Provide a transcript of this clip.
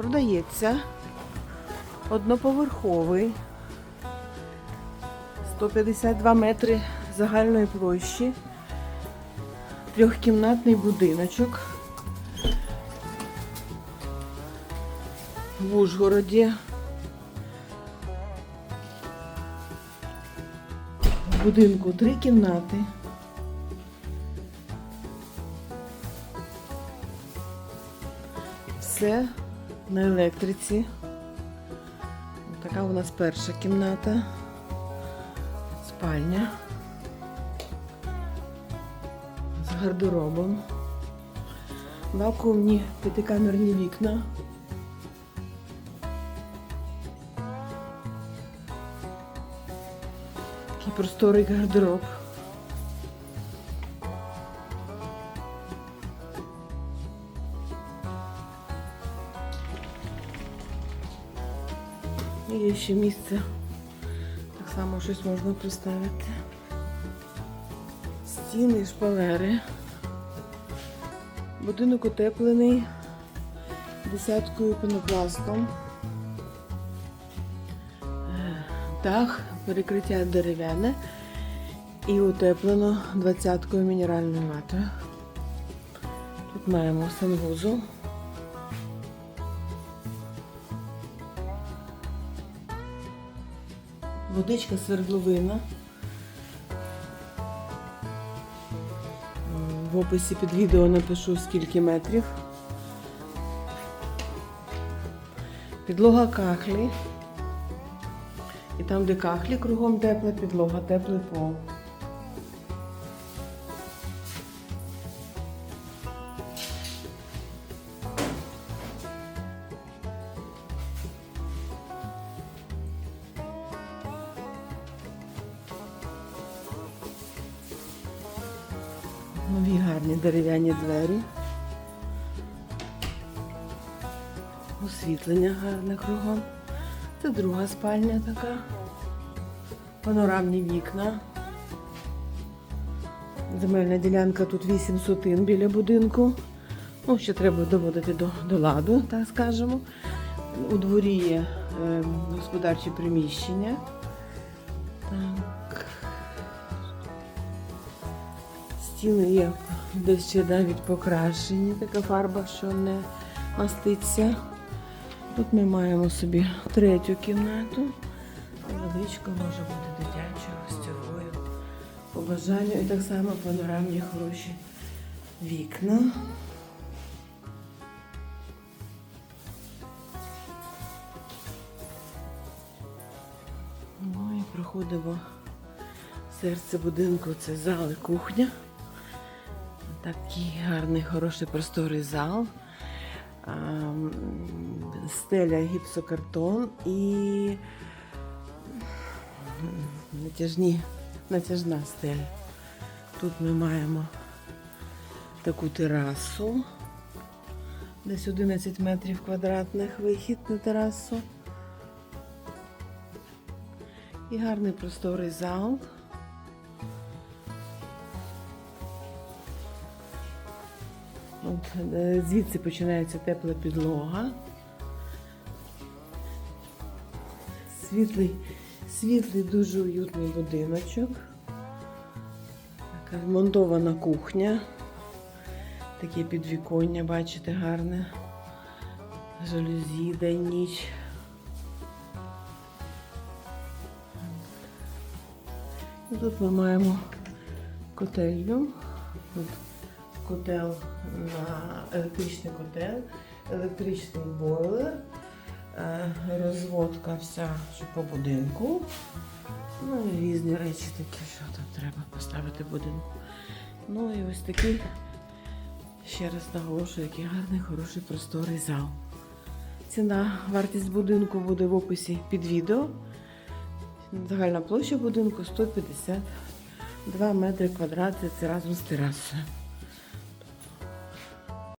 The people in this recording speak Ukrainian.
Продається одноповерховий, 152 метри загальної площі, трьохкімнатний будиночок в Ужгороді. В будинку три кімнати. Все на електриці. Така у нас перша кімната, спальня з гардеробом, вакуумні п'ятикамерні вікна. Такий просторий гардероб. І Є ще місце. Так само щось можна поставити. Стіни, шпалери. Будинок утеплений десяткою пінопластом. Е, Дах, перекриття дерев'яне і утеплено двадцяткою мінеральною ватою. Тут маємо санвузол. Водичка свердловина. В описі під відео напишу скільки метрів. Підлога кахлі. І там, де кахлі, кругом тепла підлога, теплий пол. Нові гарні дерев'яні двері. Освітлення гарне кругом. Це друга спальня така. Панорамні вікна. Земельна ділянка тут 8 сотин біля будинку. Ну, ще треба доводити до, до ладу, так скажемо. У дворі є е, господарчі приміщення. Так. Стіни є десь ще навіть покрашені, така фарба, що не маститься. Тут ми маємо собі третю кімнату. Невеличка може бути дитячою, гостьовою. По бажанню і так само панорамні хороші вікна. Ну і проходимо серце будинку, це зал і кухня. Такий гарний, хороший просторий зал. Стеля гіпсокартон і натяжні, натяжна стеля. Тут ми маємо таку терасу. Десь 11 метрів квадратних вихід на терасу. І гарний просторий зал. От, е, звідси починається тепла підлога. Світлий, світлий, дуже уютний будиночок. Така вмонтована кухня. Таке підвіконня, бачите, гарне. Жалюзі, день ніч. Тут ми маємо котельню. Котел на електричний котел, електричний бойлер, е, розводка вся по будинку. Ну і різні речі такі, що там треба поставити будинку. Ну і ось такий, ще раз наголошую, який гарний, хороший, просторий зал. Ціна, вартість будинку буде в описі під відео. Загальна площа будинку 152 метри квадратні, це разом з терасою.